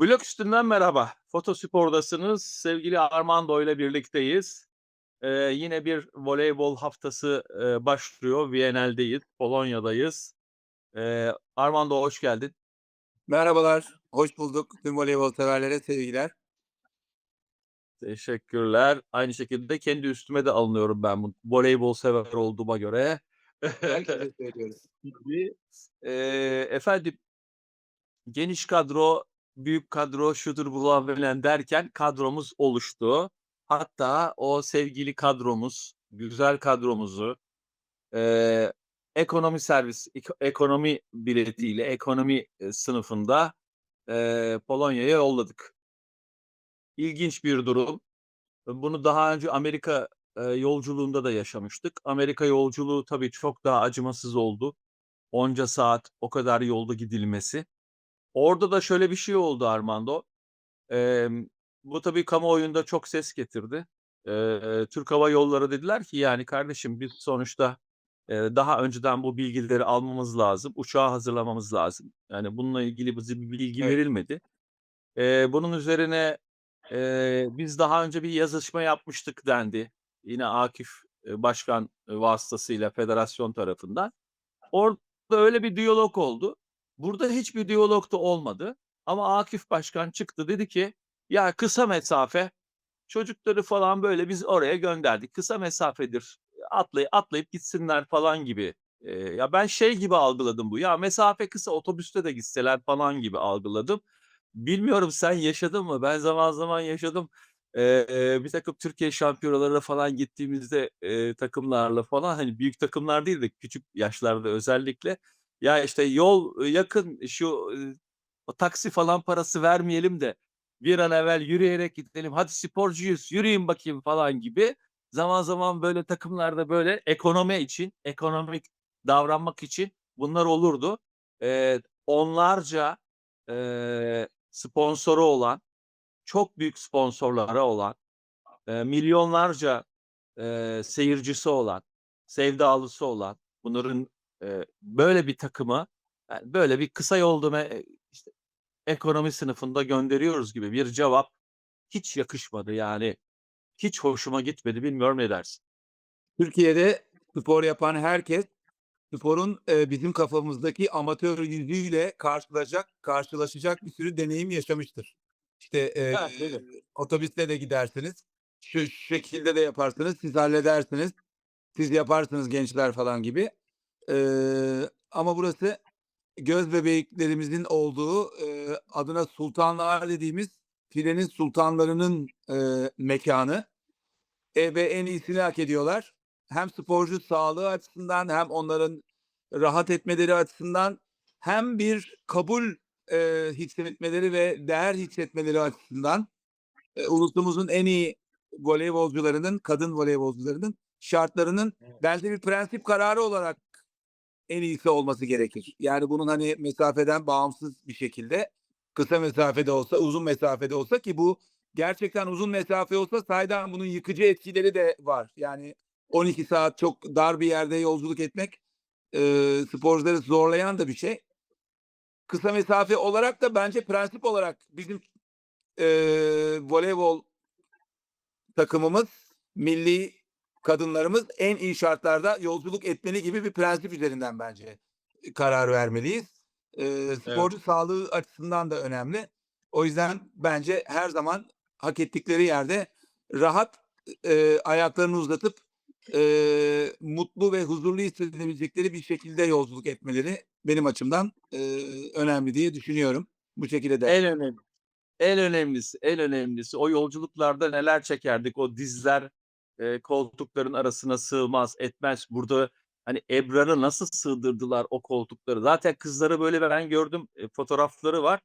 Blok üstünden merhaba. Fotospor'dasınız. Sevgili Armando ile birlikteyiz. Eee, yine bir voleybol haftası, eee, başlıyor. Viyana'dayız, Polonya'dayız. Eee, Armando hoş geldin. Merhabalar, hoş bulduk. Tüm voleybol severlere sevgiler. Teşekkürler. Aynı şekilde kendi üstüme de alınıyorum ben bu voleybol sever olduğuma göre. Herkese söylüyoruz. Eee, efendim geniş kadro, büyük kadro, şudur bulan filan derken kadromuz oluştu. Hatta o sevgili kadromuz, güzel kadromuzu, eee, ekonomi servis, eko ekonomi biletiyle, ekonomi, eee, sınıfında, eee, Polonya'ya yolladık. İlginç bir durum. Bunu daha önce Amerika, eee, yolculuğunda da yaşamıştık. Amerika yolculuğu tabii çok daha acımasız oldu. Onca saat o kadar yolda gidilmesi. Orada da şöyle bir şey oldu Armando. Emm, bu tabii kamuoyunda çok ses getirdi. Eee, Türk Hava Yolları dediler ki, "Yani kardeşim biz sonuçta, eee, daha önceden bu bilgileri almamız lazım, uçağı hazırlamamız lazım. Yani bununla ilgili bize bir bilgi Evet. verilmedi." Eee, bunun üzerine, eee, "Biz daha önce bir yazışma yapmıştık." dendi. Yine Akif, eee, Başkan, vasıtasıyla federasyon tarafından. Orada öyle bir diyalog oldu. Burada hiçbir diyalog da olmadı ama Akif Başkan çıktı dedi ki, "Ya kısa mesafe, çocukları falan böyle biz oraya gönderdik. Kısa mesafedir, atlay atlayıp gitsinler." falan gibi. Eee, ya ben şey gibi algıladım bu, ya mesafe kısa otobüste de gitseler falan gibi algıladım. Bilmiyorum sen yaşadın mı? Ben zaman zaman yaşadım. Eee, birtakım Türkiye şampiyonalarına falan gittiğimizde, eee, takımlarla falan, hani, büyük takımlar değil de küçük yaşlarda özellikle, ya, işte, yol yakın, şu, ııı, o taksi falan parası vermeyelim de bir an evvel yürüyerek gidelim, hadi sporcuyuz, yürüyün bakayım falan gibi zaman zaman böyle takımlarda böyle ekonomi için, ekonomik davranmak için bunlar olurdu. Eee, onlarca, eee, sponsoru olan, çok büyük sponsorları olan, eee, milyonlarca, eee, seyircisi olan, sevdalısı olan bunların, eee, böyle bir takımı, yani, böyle bir kısa yolda me işte, ekonomi sınıfında gönderiyoruz gibi bir cevap hiç yakışmadı. Yani hiç hoşuma gitmedi. Bilmiyorum ne dersin? Türkiye'de spor yapan herkes sporun, eee, bizim kafamızdaki amatör yüzüyle karşılaşacak karşılaşacak bir sürü deneyim yaşamıştır. İşte, eee, Ha, otobüsle de gidersiniz, şu şekilde de yaparsınız, siz halledersiniz, siz yaparsınız gençler falan gibi. Eee, ama burası göz bebeklerimizin olduğu, eee, adına sultanlar dediğimiz filenin sultanlarının, eee, mekânı. Eee, ve en iyisini hak ediyorlar. Hem sporcu sağlığı açısından hem onların rahat etmeleri açısından hem bir kabul, eee, hissetmeleri ve değer hissetmeleri açısından, eee, ulusumuzun en iyi voleybolcularının, kadın voleybolcularının şartlarının Evet. bence bir prensip kararı olarak en iyisi olması gerekir. Yani bunun, hani, mesafeden bağımsız bir şekilde kısa mesafede olsa, uzun mesafede olsa ki bu gerçekten uzun mesafe olsa sahiden bunun yıkıcı etkileri de var. Yani 12 saat çok dar bir yerde yolculuk etmek, eee, sporcuları zorlayan da bir şey. Kısa mesafe olarak da bence prensip olarak bizim, eee, voleybol takımımız, millî kadınlarımız en iyi şartlarda yolculuk etmeli gibi bir prensip üzerinden bence, eee, karar vermeliyiz. Evet. sporcu sağlığı açısından da önemli. O yüzden bence her zaman hak ettikleri yerde rahat, eee, ayaklarını uzatıp, eee, mutlu ve huzurlu hissedebilecekleri bir şekilde yolculuk etmeleri benim açımdan, eee, önemli diye düşünüyorum. Bu şekilde de En önemli en önemlisi, en önemlisi o yolculuklarda neler çekerdik. O dizler, eee, koltukların arasına sığmaz, etmez. Burada, hani, Ebrar'ı nasıl sığdırdılar o koltukları. Zaten kızları böyle ben gördüm, eee, fotoğrafları var.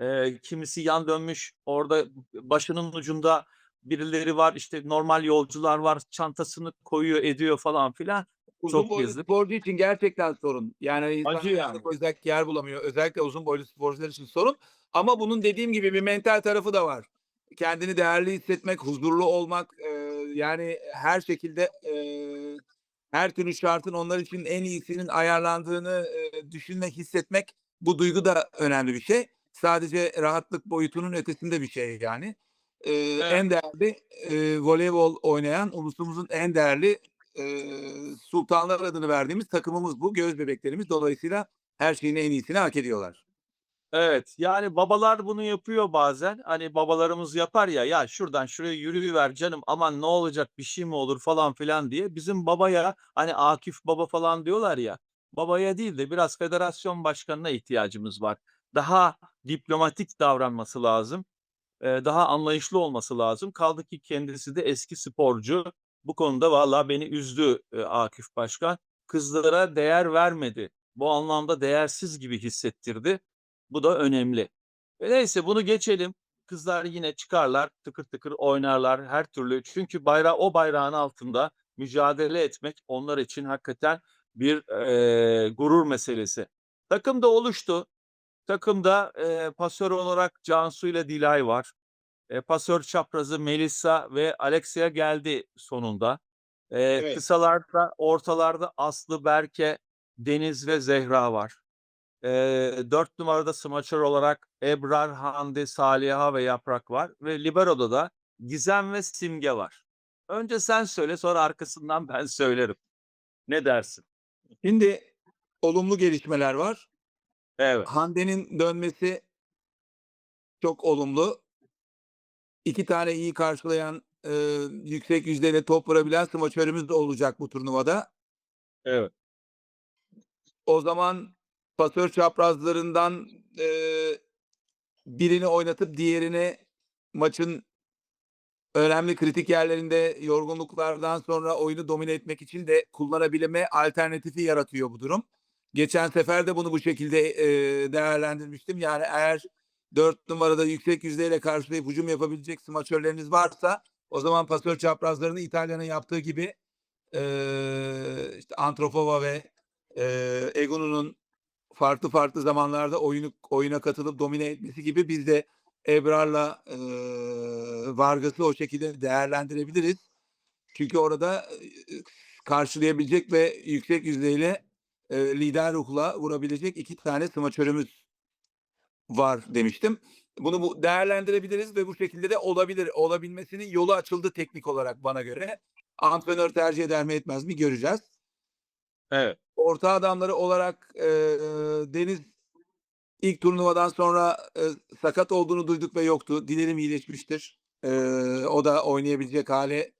Eee, kimisi yan dönmüş, orada başının ucunda birileri var, işte, normal yolcular var, çantasını koyuyor, ediyor falan filan. Uzun Çok boylu yazık. sporcu için gerçekten sorun. Yani insan Acı ayağını yani. koyacak yer bulamıyor. Özellikle uzun boylu sporcular için sorun. Ama bunun dediğim gibi bir mental tarafı da var. Kendini değerli hissetmek, huzurlu olmak, eee, yani her şekilde, eee, her türlü şartın onlar için en iyisinin ayarlandığını, eee, düşünmek, hissetmek bu duygu da önemli bir şey. sadece rahatlık boyutunun ötesinde bir şey yani. Eee, Evet. en değerli, eee, voleybol oynayan ulusumuzun en değerli, eee, sultanlar adını verdiğimiz takımımız bu. Göz bebeklerimiz. Dolayısıyla her şeyin en iyisini hak ediyorlar. Evet, yani babalar bunu yapıyor bazen. Hani babalarımız yapar ya, "Ya şuradan şuraya yürüyüver canım, aman ne olacak, bir şey mi olur?" falan filan diye. Bizim babaya, hani Akif Baba falan diyorlar ya, babaya değil de biraz federasyon başkanına ihtiyacımız var. Daha diplomatik davranması lazım. Daha anlayışlı olması lazım. Kaldı ki kendisi de eski sporcu. Bu konuda vallahi beni üzdü, Akif Başkan. Kızlara değer vermedi. Bu anlamda değersiz gibi hissettirdi. Bu da önemli. E, neyse bunu geçelim. Kızlar yine çıkarlar, tıkır tıkır oynarlar her türlü. Çünkü bayrağı o bayrağın altında mücadele etmek onlar için hakikaten bir, eee, gurur meselesi. Takım da oluştu. Takımda, eee, pasör olarak Cansu ile Dilay var. Eee, pasör çaprazı Melisa ve Alexia geldi sonunda. Eee, Evet. kısalarda, ortalarda Aslı, Berke, Deniz ve Zehra var. Eee, 4 numarada smaçör olarak Ebrar, Hande, Saliha ve Yaprak var ve libero'da da Gizem ve Simge var. Önce sen söyle, sonra arkasından ben söylerim. Ne dersin? Şimdi olumlu gelişmeler var. Evet. Hande'nin dönmesi çok olumlu. 2 tane iyi karşılayan, eee, yüksek yüzdeyle top vurabilen smaçörümüz de olacak bu turnuvada. Evet. O zaman pasör çaprazlarından, eee, birini oynatıp diğerini maçın önemli kritik yerlerinde yorgunluklardan sonra oyunu domine etmek için de kullanabilme alternatifi yaratıyor bu durum. Geçen sefer de bunu bu şekilde, eee, değerlendirmiştim. Yani eğer 4 numarada yüksek yüzdeyle karşılayıp hücum yapabilecek smaçörleriniz varsa o zaman pasör çaprazlarını İtalya'nın yaptığı gibi, eee, işte Antropova ve, eee, Egunu'nun farklı farklı zamanlarda oyunu oyuna katılıp domine etmesi gibi biz de Ebrar'la, eee, Vargas'ı o şekilde değerlendirebiliriz. Çünkü orada, eee, karşılayabilecek ve yüksek yüzdeyle, eee, lider ruhla vurabilecek 2 tane smaçörümüz var demiştim. Bunu bu değerlendirebiliriz ve bu şekilde de olabilir. Olabilmesinin yolu açıldı teknik olarak bana göre. Antrenör tercih eder mi etmez mi göreceğiz. Evet. Orta adamları olarak, eee, Deniz ilk turnuvadan sonra, eee, sakat olduğunu duyduk ve yoktu. Dilerim iyileşmiştir. Eee, o da oynayabilecek hâle,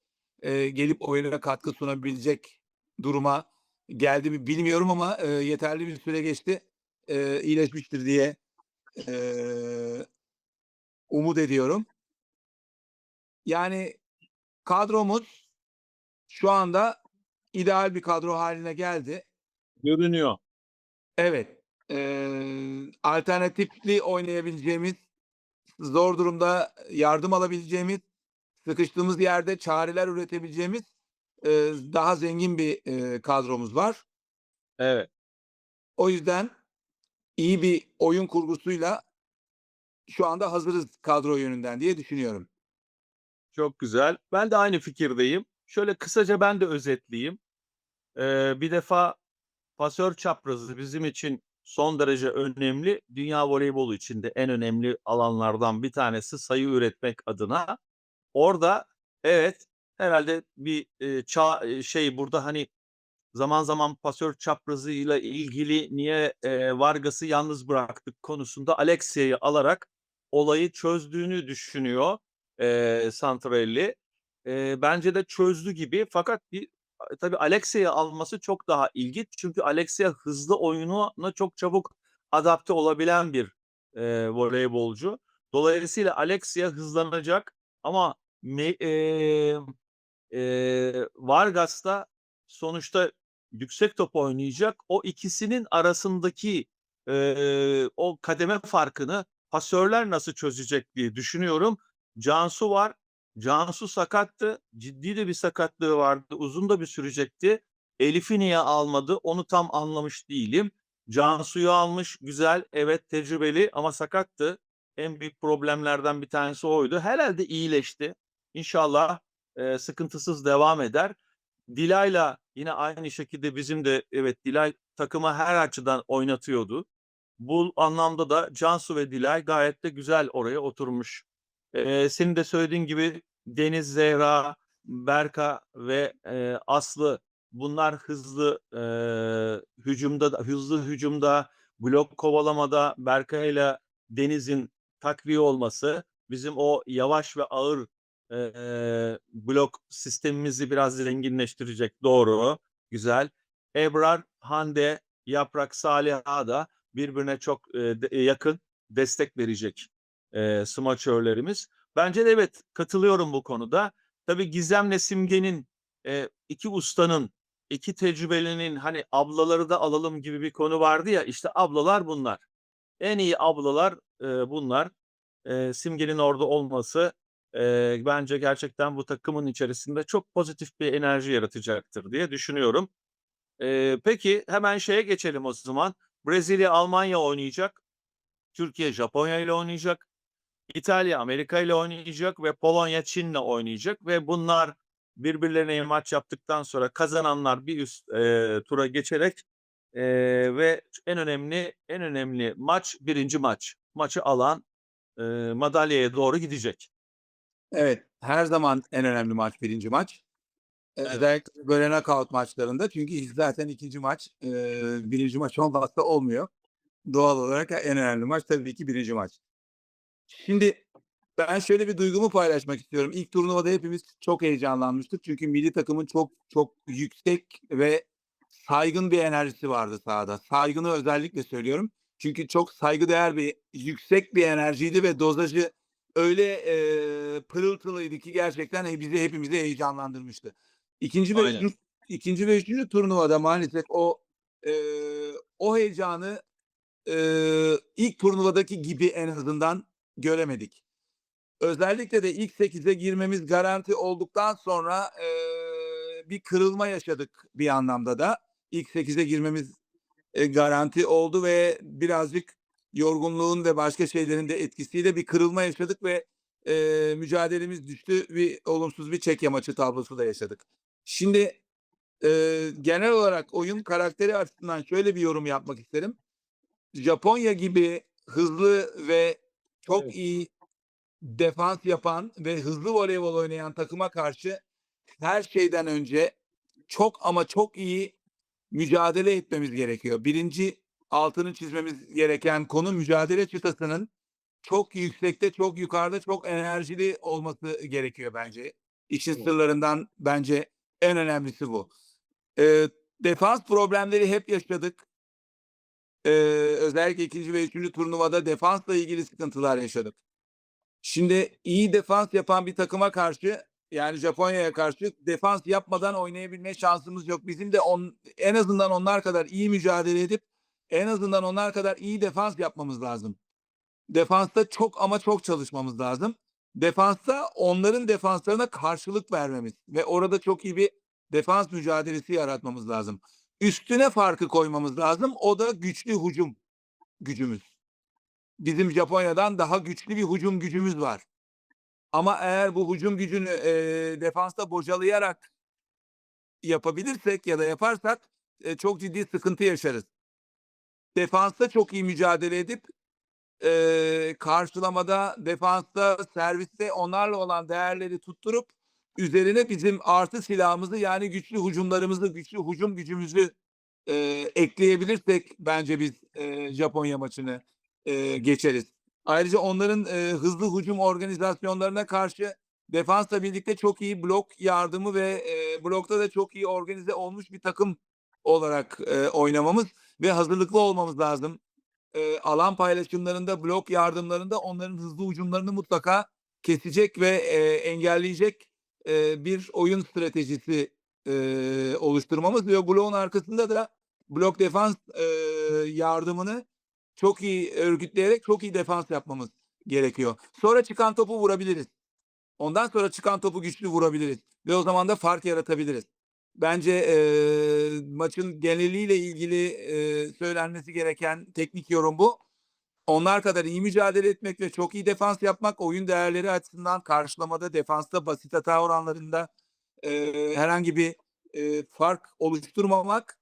eee, gelip oyuna katkı sunabilecek duruma geldi mi bilmiyorum ama, eee, yeterli bir süre geçti. Eee, iyileşmiştir diye, eee, umut ediyorum. Yani kadromuz şu anda ideal bir kadro hâline geldi. Görünüyor. Evet. Eee, alternatifli oynayabileceğimiz, zor durumda yardım alabileceğimiz, sıkıştığımız yerde çareler üretebileceğimiz, eee, daha zengin bir, eee, kadromuz var. Evet. O yüzden iyi bir oyun kurgusuyla şu anda hazırız kadro yönünden diye düşünüyorum. Çok güzel. Ben de aynı fikirdeyim. Şöyle kısaca ben de özetleyeyim. Eee, bir defa pasör çaprazı bizim için son derece önemli. Dünya voleybolu için de en önemli alanlardan bir tanesi sayı üretmek adına. Orada evet, herhâlde bir, eee, ça eee, şey burada, hani, zaman zaman pasör çaprazıyla ilgili niye, eee, Vargas'ı yalnız bıraktık konusunda Alexia'yı alarak olayı çözdüğünü düşünüyor, eee, Santarelli. Eee, bence de çözdü gibi fakat bir tabii Alexia'yı alması çok daha ilginç. Çünkü Alexia hızlı oyununa çok çabuk adapte olabilen bir, eee, voleybolcu. Dolayısıyla Alexia hızlanacak ama me emm, eee, Vargas da sonuçta yüksek top oynayacak. O ikisinin arasındaki, eee, o kademe farkını pasörler nasıl çözecek diye düşünüyorum. Cansu var. Cansu sakattı. Ciddi de bir sakatlığı vardı. Uzun da bir sürecekti. Elif'i niye almadı onu tam anlamış değilim. Cansu'yu almış, güzel, evet tecrübeli ama sakattı. En büyük problemlerden bir tanesi oydu. Herhâlde iyileşti. İnşallah, eee, sıkıntısız devam eder. Dilay'la yine aynı şekilde bizim de evet, Dilay takımı her açıdan oynatıyordu. Bu anlamda da Cansu ve Dilay gayet de güzel oraya oturmuş. Eee, senin de söylediğin gibi Deniz, Zehra, Berka ve, eee, Aslı bunlar hızlı, eee, hücumda da hızlı hücumda, blok kovalamada Berkay'la Deniz'in takviye olması bizim o yavaş ve ağır, eee, blok sistemimizi biraz zenginleştirecek. Doğru, güzel. Ebrar, Hande, Yaprak, Saliha da birbirine çok, de yakın destek verecek, eee, smaçörlerimiz. Bence de evet, katılıyorum bu konuda. Tabii Gizem'le Simge'nin, eee, 2 ustanın, 2 tecrübelinin, hani, ablaları da alalım gibi bir konu vardı ya, işte ablalar bunlar. En iyi ablalar, eee, bunlar. Eee, Simge'nin orada olması, eee, bence gerçekten bu takımın içerisinde çok pozitif bir enerji yaratacaktır diye düşünüyorum. Eee, peki hemen şeye geçelim o zaman. Brezilya, Almanya oynayacak. Türkiye, Japonya ile oynayacak. İtalya, Amerika ile oynayacak ve Polonya, Çin'le oynayacak ve bunlar birbirlerine maç yaptıktan sonra kazananlar bir üst, eee, tura geçerek, eee, ve en önemli en önemli maç 1'inci maç. Maçı alan, eee, madalyaya doğru gidecek. Evet, her zaman en önemli maç 1'inci maç. Eee, Evet. özellikle böyle knockout maçlarında çünkü zaten 2'nci maç, eee, 1'inci maç olmazsa olmuyor. Doğal olarak en önemli maç tabii ki 1'inci maç. Şimdi ben şöyle bir duygumu paylaşmak istiyorum. İlk turnuvada hepimiz çok heyecanlanmıştık. Çünkü milli takımın çok çok yüksek ve saygın bir enerjisi vardı sahada. Saygını özellikle söylüyorum. Çünkü çok saygıdeğer bir, yüksek bir enerjiydi ve dozajı öyle, eee, pırıltılıydı ki gerçekten, bizi hepimizi heyecanlandırmıştı. 2'nci ve Aynen. 3'üncü 2'nci ve 3'üncü turnuvada maalesef o, eee, o heyecanı, eee, ilk turnuvadaki gibi en azından göremedik. Özellikle de ilk 8'e girmemiz garanti olduktan sonra, eee, bir kırılma yaşadık bir anlamda da. İlk 8'e girmemiz, eee, garanti oldu ve birazcık yorgunluğun ve başka şeylerin de etkisiyle bir kırılma yaşadık ve, eee, mücadelemiz düştü. Bir olumsuz bir Çekya maçı tablosu da yaşadık. Şimdi, eee, genel olarak oyun karakteri açısından şöyle bir yorum yapmak isterim. Japonya gibi hızlı ve çok Evet. iyi defans yapan ve hızlı voleybol oynayan takıma karşı her şeyden önce çok ama çok iyi mücadele etmemiz gerekiyor. 1'inci altını çizmemiz gereken konu mücadele çıtasının çok yüksekte, çok yukarıda, çok enerjili olması gerekiyor bence. İşin Evet. sırlarından bence en önemlisi bu. Eee, defans problemleri hep yaşadık. Eee, özellikle 2'nci ve 3'üncü turnuvada defansla ilgili sıkıntılar yaşadık. Şimdi iyi defans yapan bir takıma karşı, yani Japonya'ya karşı defans yapmadan oynayabilme şansımız yok. Bizim de on en azından onlar kadar iyi mücadele edip en azından onlar kadar iyi defans yapmamız lazım. Defansta çok ama çok çalışmamız lazım. Defansta onların defanslarına karşılık vermemiz ve orada çok iyi bir defans mücadelesi yaratmamız lazım. Üstüne farkı koymamız lazım. O da güçlü hücum gücümüz. Bizim Japonya'dan daha güçlü bir hücum gücümüz var. Ama eğer bu hücum gücünü, eee, defansta bocalayarak yapabilirsek ya da yaparsak, eee, çok ciddi sıkıntı yaşarız. Defansta çok iyi mücadele edip, eee, karşılamada, defansta, serviste onlarla olan değerleri tutturup üzerine bizim artı silahımızı yani güçlü hücumlarımızı, güçlü hücum gücümüzü, eee, ekleyebilirsek bence biz, eee, Japonya maçını, eee, geçeriz. Ayrıca onların, eee, hızlı hücum organizasyonlarına karşı defansla birlikte çok iyi blok yardımı ve, eee, blokta da çok iyi organize olmuş bir takım olarak, eee, oynamamız ve hazırlıklı olmamız lazım. Eee, alan paylaşımlarında, blok yardımlarında onların hızlı hücumlarını mutlaka kesecek ve, eee, engelleyecek, eee, bir oyun stratejisi, eee, oluşturmamız ve bloğun arkasında da blok defans, eee, yardımını çok iyi örgütleyerek çok iyi defans yapmamız gerekiyor. Sonra çıkan topu vurabiliriz. Ondan sonra çıkan topu güçlü vurabiliriz ve o zaman da fark yaratabiliriz. Bence, eee, maçın geneliyle ilgili, eee, söylenmesi gereken teknik yorum bu. Onlar kadar iyi mücadele etmek ve çok iyi defans yapmak, oyun değerleri açısından karşılamada, defansta, basit hata oranlarında, eee, herhangi bir, eee, fark oluşturmamak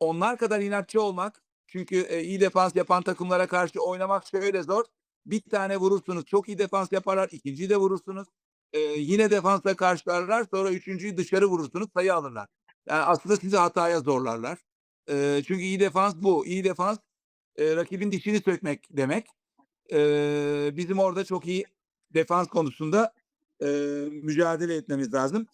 onlar kadar inatçı olmak Çünkü, eee, iyi defans yapan takımlara karşı oynamak şöyle zor. Bir tane vurursunuz, çok iyi defans yaparlar, 2'nciyi de vurursunuz. Eee, yine defansla karşılarlar, sonra 3'üncüyü dışarı vurursunuz, sayı alırlar. Yani aslında sizi hataya zorlarlar. Eee, çünkü iyi defans bu. İyi defans, eee, rakibin dişini sökmek demek. Eee, bizim orada çok iyi defans konusunda, eee, mücadele etmemiz lazım.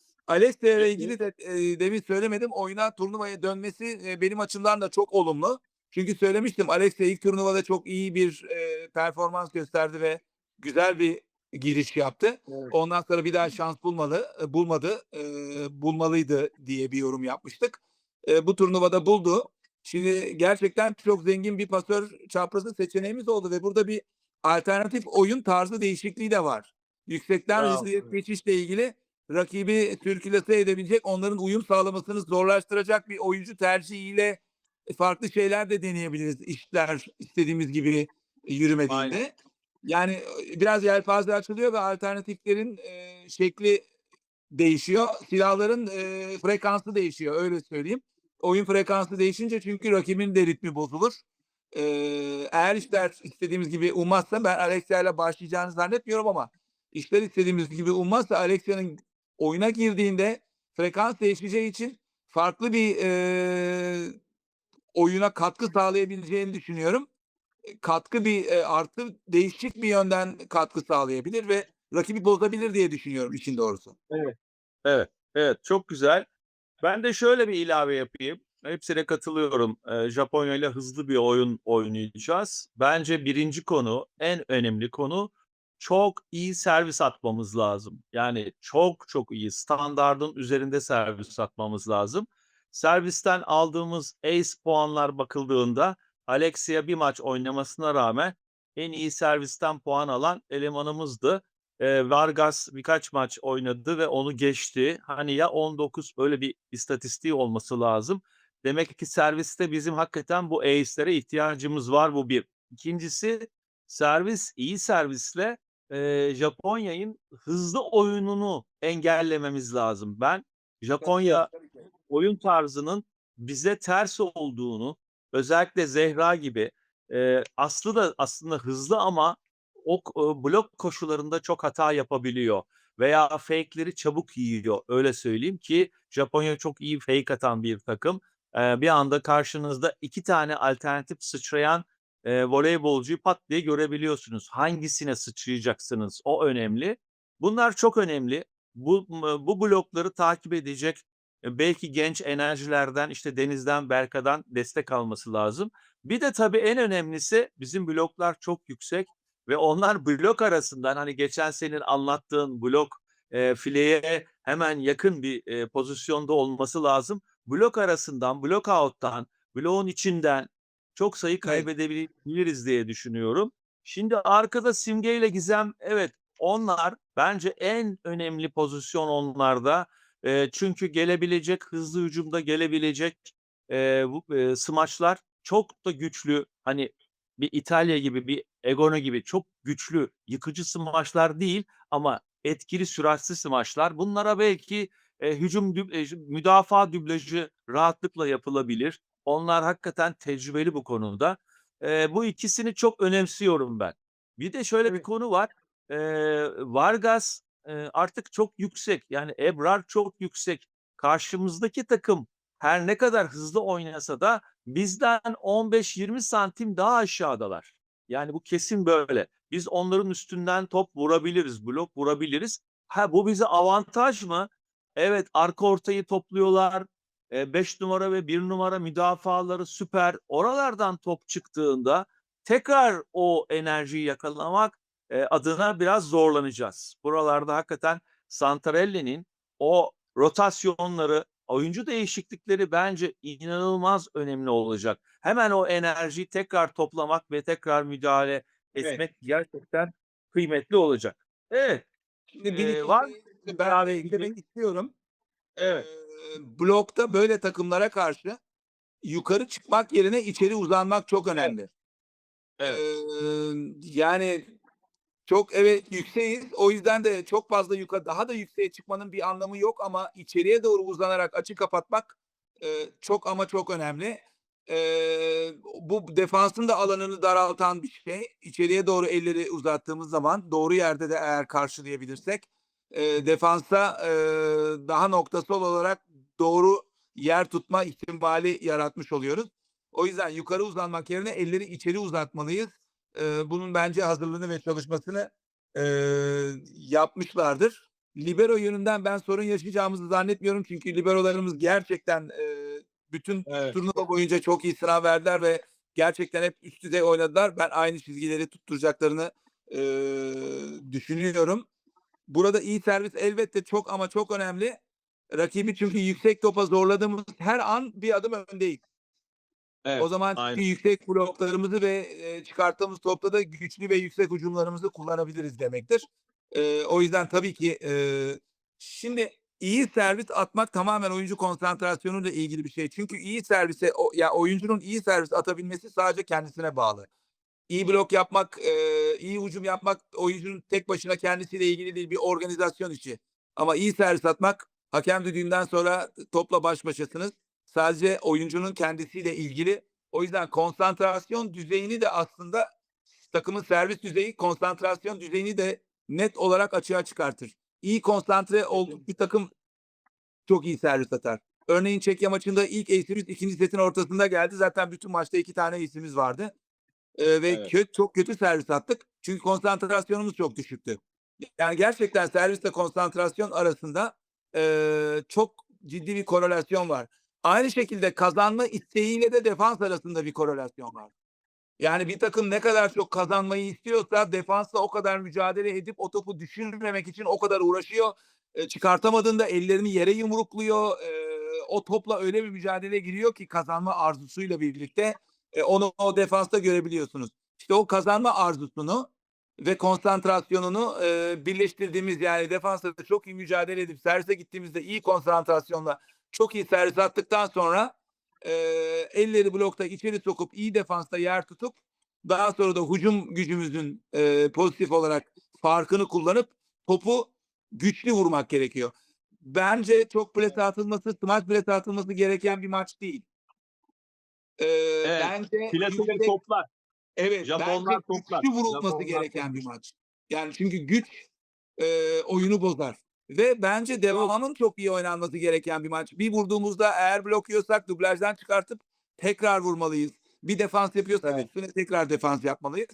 İle Peki. ilgili de, eee, demin söylemedim. Oyuna, turnuvaya dönmesi, eee, benim açımdan da çok olumlu. Çünkü söylemiştim Alexia ilk turnuvada çok iyi bir, eee, performans gösterdi ve güzel bir giriş yaptı. Evet. Ondan sonra bir daha şans bulmalı eee, bulmadı. Eee, bulmalıydı diye bir yorum yapmıştık. Eee, bu turnuvada buldu. Şimdi gerçekten çok zengin bir pasör çaprazı seçeneğimiz oldu ve burada bir alternatif oyun tarzı değişikliği de var. Yüksekten hızlı geçişle ilgili rakibi sirkülase edebilecek, onların uyum sağlamasını zorlaştıracak bir oyuncu tercihiyle e, farklı şeyler de deneyebiliriz işler istediğimiz gibi yürümediğinde. Aynen. Yani, eee, biraz yelpaze açılıyor ve alternatiflerin, eee, şekli değişiyor. Silahların, eee, frekansı değişiyor, öyle söyleyeyim. Oyun frekansı değişince çünkü rakibin de ritmi bozulur. Eee, eğer işler istediğimiz gibi ummazsa ben Alexia ile başlayacağını zannetmiyorum ama işler istediğimiz gibi ummazsa Alexia'nın oyuna girdiğinde frekans değişeceği için farklı bir, eee, oyuna katkı sağlayabileceğini düşünüyorum. Eee, katkı bir, eee, artı değişik bir yönden katkı sağlayabilir ve rakibi bozabilir diye düşünüyorum işin doğrusu. Evet. Evet, evet, çok güzel. Ben de şöyle bir ilave yapayım. Hepsine katılıyorum. Japonya ile hızlı bir oyun oynayacağız. Bence 1'inci konu, en önemli konu çok iyi servis atmamız lazım. Yani çok çok iyi, standardın üzerinde servis atmamız lazım. Servisten aldığımız ace puanlar bakıldığında Alexia bir maç oynamasına rağmen en iyi servisten puan alan elemanımızdı. Eee, Vargas birkaç maç oynadı ve onu geçti. Hani ya 19 böyle bir istatistiği olması lazım. Demek ki serviste bizim hakikaten bu ace'lere ihtiyacımız var. Bu 1. 2'ncisi servis, iyi servisle, eee, Japonya'nın hızlı oyununu engellememiz lazım. Ben Japonya oyun tarzının bize ters olduğunu, özellikle Zehra gibi, eee, Aslı da aslında hızlı ama o blok koşularında çok hata yapabiliyor veya fake'leri çabuk yiyor, öyle söyleyeyim ki Japonya çok iyi fake atan bir takım. Bir anda karşınızda 2 tane alternatif sıçrayan, eee, voleybolcuyu pat diye görebiliyorsunuz. Hangisine sıçrayacaksınız, o önemli. Bunlar çok önemli. Bu bu blokları takip edecek, eee, belki genç enerjilerden, işte, Deniz'den, Berka'dan destek alması lazım. Bir de tabii en önemlisi bizim bloklar çok yüksek ve onlar blok arasından, hani, geçen senin anlattığın blok, eee, fileye hemen yakın bir, eee, pozisyonda olması lazım. Blok arasından, block out'tan, bloğun içinden çok sayı kaybedebiliriz diye düşünüyorum. Şimdi arkada Simge ile Gizem, evet, onlar bence en önemli pozisyon onlarda. Eee, çünkü gelebilecek, hızlı hücumda gelebilecek, eee, bu, eee, smaçlar çok da güçlü. Hani, bir İtalya gibi, bir Egona gibi çok güçlü, yıkıcı smaçlar değil ama etkili, süratli smaçlar. Bunlara belki, eee, hücum dü eee, müdafaa dublajı rahatlıkla yapılabilir. Onlar hakikaten tecrübeli bu konuda. Eee, bu ikisini çok önemsiyorum ben. Bir de şöyle bir Evet. konu var. Eee, Vargas, eee, artık çok yüksek. Yani Ebrar çok yüksek. Karşımızdaki takım her ne kadar hızlı oynasa da bizden 15-20 santim daha aşağıdalar. Yani bu kesin böyle. Biz onların üstünden top vurabiliriz, blok vurabiliriz. Ha, bu bize avantaj mı? Evet, arka ortayı topluyorlar. Eee, 5 numara ve 1 numara müdafaları süper. Oralardan top çıktığında tekrar o enerjiyi yakalamak, eee, adına biraz zorlanacağız. Buralarda hakikaten Santarelli'nin o rotasyonları, oyuncu değişiklikleri bence inanılmaz önemli olacak. Hemen o enerjiyi tekrar toplamak ve tekrar müdahale Evet. etmek gerçekten kıymetli olacak. Evet. Şimdi bir iki var şeyi mı ben edeceğin? eklemek istiyorum. Evet. Eee, blokta böyle takımlara karşı yukarı çıkmak yerine içeri uzanmak çok Evet. önemli. Evet. Eee, yani çok evet yükseğiz. O yüzden de çok fazla yukarı daha da yükseğe çıkmanın bir anlamı yok ama içeriye doğru uzanarak açı kapatmak, eee, çok ama çok önemli. eee, bu defansın da alanını daraltan bir şey. İçeriye doğru elleri uzattığımız zaman doğru yerde de eğer karşılayabilirsek, eee, defansa, eee, daha noktasal olarak doğru yer tutma ihtimali yaratmış oluyoruz. O yüzden yukarı uzanmak yerine elleri içeri uzatmalıyız. Eee, bunun bence hazırlığını ve çalışmasını, eee, yapmışlardır. Libero yönünden ben sorun yaşayacağımızı zannetmiyorum. Çünkü liberolarımız gerçekten, eee, bütün Evet. turnuva boyunca çok iyi sınav verdiler ve gerçekten hep üst düzey oynadılar. Ben aynı çizgileri tutturacaklarını, eee, düşünüyorum. Burada iyi servis elbette çok ama çok önemli. Rakibi çünkü yüksek topa zorladığımız her an bir adım öndeyiz. Evet, O zaman aynen. yüksek bloklarımızı ve, eee, çıkarttığımız topta da güçlü ve yüksek hücumlarımızı kullanabiliriz demektir. Eee, o yüzden tabii ki, eee, şimdi iyi servis atmak tamamen oyuncu konsantrasyonuyla ilgili bir şey. Çünkü iyi servise o ya oyuncunun iyi servis atabilmesi sadece kendisine bağlı. İyi blok yapmak, eee, iyi hücum yapmak oyuncunun tek başına kendisiyle ilgili değil, bir organizasyon işi. Ama iyi servis atmak hakem düdüğünden sonra topla baş başasınız. Sadece oyuncunun kendisiyle ilgili. O yüzden konsantrasyon düzeyini de aslında takımın servis düzeyi konsantrasyon düzeyini de net olarak açığa çıkartır. İyi konsantre olduğu bir takım çok iyi servis atar. Örneğin Çekya maçında ilk ace'imiz 2. setin ortasında geldi. Zaten bütün maçta 2 tane ace'imiz vardı. Eee, ve Evet. kö çok kötü servis attık. Çünkü konsantrasyonumuz çok düşüktü. Yani gerçekten servisle konsantrasyon arasında, eee, çok ciddi bir korelasyon var. Aynı şekilde kazanma isteğiyle de defans arasında bir korelasyon var. Yani bir takım ne kadar çok kazanmayı istiyorsa defansla o kadar mücadele edip o topu düşürmemek için o kadar uğraşıyor. Eee, çıkartamadığında ellerini yere yumrukluyor. Eee, o topla öyle bir mücadeleye giriyor ki kazanma arzusuyla birlikte, eee, onu o defansta görebiliyorsunuz. İşte o kazanma arzusunu ve konsantrasyonunu, eee, birleştirdiğimiz yani defansta çok iyi mücadele edip servise gittiğimizde iyi konsantrasyonla çok iyi servis attıktan sonra, eee, elleri blokta içeri sokup iyi defansta yer tutup daha sonra da hücum gücümüzün, eee, pozitif olarak farkını kullanıp topu güçlü vurmak gerekiyor. Bence çok plase atılması, smaç plase atılması gereken bir maç değil. Eee, Evet, bence Plaseli yüksek toplar. Evet, Japonlar bence toplar. güçlü vurulması Japonlar gereken bir toplar. maç. Yani çünkü güç, eee, oyunu bozar ve bence devamının çok iyi oynanması gereken bir maç. Bir vurduğumuzda eğer blok yiyorsak dublajdan çıkartıp tekrar vurmalıyız. Bir defans yapıyorsak Evet. üstüne tekrar defans yapmalıyız.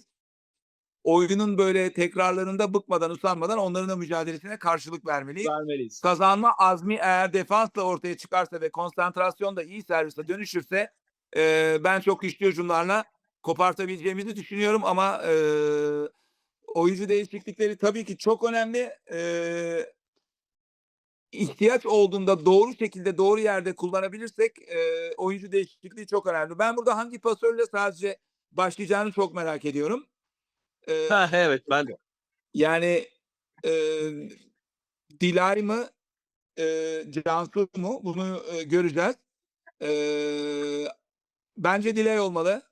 Oyunun böyle tekrarlarında bıkmadan, usanmadan onların da mücadelesine karşılık vermeliyiz. Vermeliyiz. Kazanma azmi eğer defansla ortaya çıkarsa ve konsantrasyon da iyi servise dönüşürse, eee, ben çok güçlü hücumlarla kopartabileceğimizi düşünüyorum ama, eee, oyuncu değişiklikleri tabii ki çok önemli. Eee ihtiyaç olduğunda doğru şekilde, doğru yerde kullanabilirsek, eee, oyuncu değişikliği çok önemli. Ben burada hangi pasörle sadece başlayacağını çok merak ediyorum. Eee Heh, evet, ben de. Yani, eee, Dilay mı, eee, Cansu mu? Bunu, eee, göreceğiz. Eee, bence Dilay olmalı.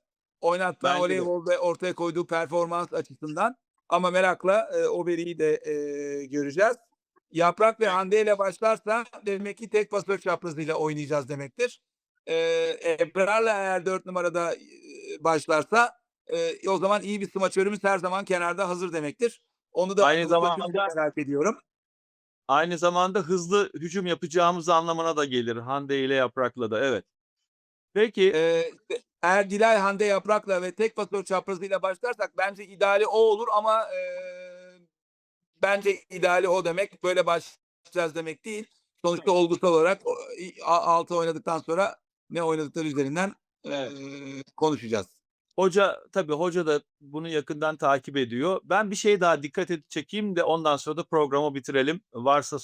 Oynatma, voleybolda ortaya koyduğu performans açısından ama merakla, eee, o veriyi de, eee, göreceğiz. Yaprak ve Hande ile başlarsa demek ki tek pasör çaprazıyla oynayacağız demektir. Eee, Ebrar'la eğer 4 numarada, eee, başlarsa, eee, o zaman iyi bir smaçörümüz her zaman kenarda hazır demektir. Onu da Aynı zamanda merak ediyorum. Aynı zamanda hızlı hücum yapacağımız anlamına da gelir Hande ile Yaprak'la da, evet. Peki işte, eğer Dilay, Hande, Yaprak'la ve tek pasör çaprazıyla başlarsak bence ideali o olur ama, eee, bence ideali o demek. Böyle başlayacağız demek değil. Sonuçta olgusal olarak altı oynadıktan sonra ne oynadıkları üzerinden, Evet. eee, konuşacağız. Hoca tabii hoca da bunu yakından takip ediyor. Ben bir şeye daha dikkat et çekeyim de ondan sonra da programı bitirelim. Varsa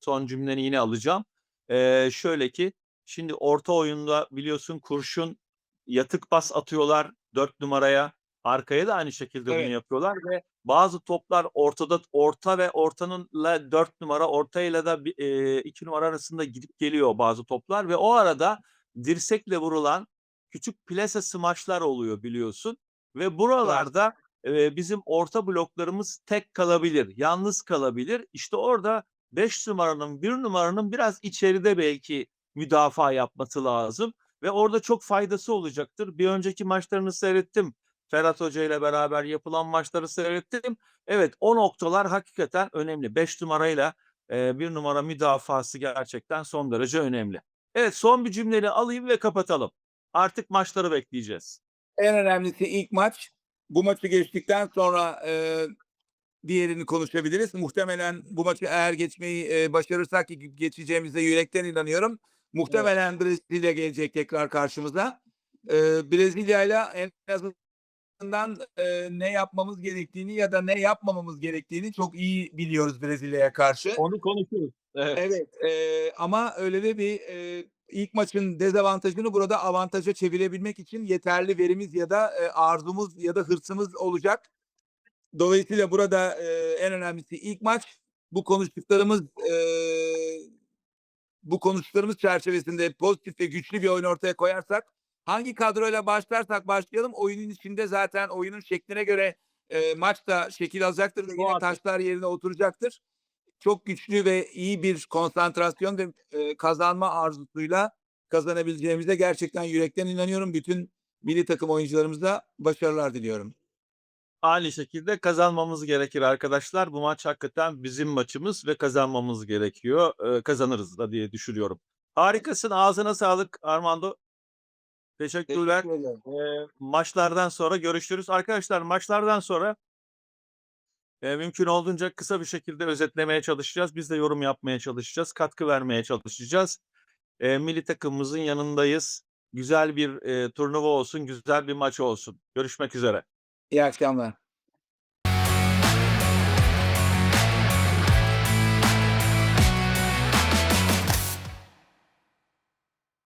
son cümleni yine alacağım. Eee, şöyle ki, şimdi orta oyunda biliyorsun kurşun yatık pas atıyorlar 4 numaraya. Arkaya da aynı şekilde bunu Evet. yapıyorlar ve bazı toplar ortada orta ve ortanınla 4 numara, ortayla da bi eee, 2 numara arasında gidip geliyor bazı toplar ve o arada dirsekle vurulan küçük plase smaçlar oluyor biliyorsun ve buralarda, eee, bizim orta bloklarımız tek kalabilir, yalnız kalabilir. İşte orada 5 numaranın, 1 numaranın biraz içeride belki müdafaa yapması lazım. ve orada çok faydası olacaktır. Bir önceki maçlarını seyrettim. Ferhat Hoca ile beraber yapılan maçları seyrettim. Evet, o noktalar hakikaten önemli. 5 numarayla, eee, 1 numara müdafası gerçekten son derece önemli. Evet, son bir cümleni alayım ve kapatalım. Artık maçları bekleyeceğiz. En önemlisi ilk maç. Bu maçı geçtikten sonra, eee, diğerini konuşabiliriz. Muhtemelen bu maçı eğer geçmeyi, eee, başarırsak ki geçeceğimize yürekten inanıyorum. Muhtemelen Brezilya gelecek tekrar karşımıza. Eee, Brezilya'yla en azından, eee, ne yapmamız gerektiğini ya da ne yapmamamız gerektiğini çok iyi biliyoruz Brezilya'ya karşı. Onu konuşuruz. Evet. Evet, eee, ama öyle de bir, eee, ilk maçın dezavantajını burada avantaja çevirebilmek için yeterli verimiz ya da, eee, arzumuz ya da hırsımız olacak. Dolayısıyla burada, eee, en önemlisi ilk maç. Bu konuştuklarımız, eee, bu konuştuklarımız çerçevesinde pozitif ve güçlü bir oyun ortaya koyarsak, hangi kadroyla başlarsak başlayalım oyunun içinde zaten oyunun şekline göre, eee, maç da şekil alacaktır ve yine Muhakkak. taşlar yerine oturacaktır. Çok güçlü ve iyi bir konsantrasyon ve, eee, kazanma arzusuyla kazanabileceğimize gerçekten yürekten inanıyorum. Bütün milli takım oyuncularımıza başarılar diliyorum. Aynı şekilde kazanmamız gerekir arkadaşlar. Bu maç hakikaten bizim maçımız ve kazanmamız gerekiyor. Eee, kazanırız da diye düşünüyorum. Harikasın, ağzına sağlık Armando. Teşekkürler. Teşekkür ederim. Maçlardan sonra görüşürüz. Arkadaşlar maçlardan sonra eee, mümkün olduğunca kısa bir şekilde özetlemeye çalışacağız. Biz de yorum yapmaya çalışacağız, katkı vermeye çalışacağız. Eee, milli takımımızın yanındayız. Güzel bir, eee, turnuva olsun, güzel bir maç olsun. Görüşmek üzere. İyi akşamlar.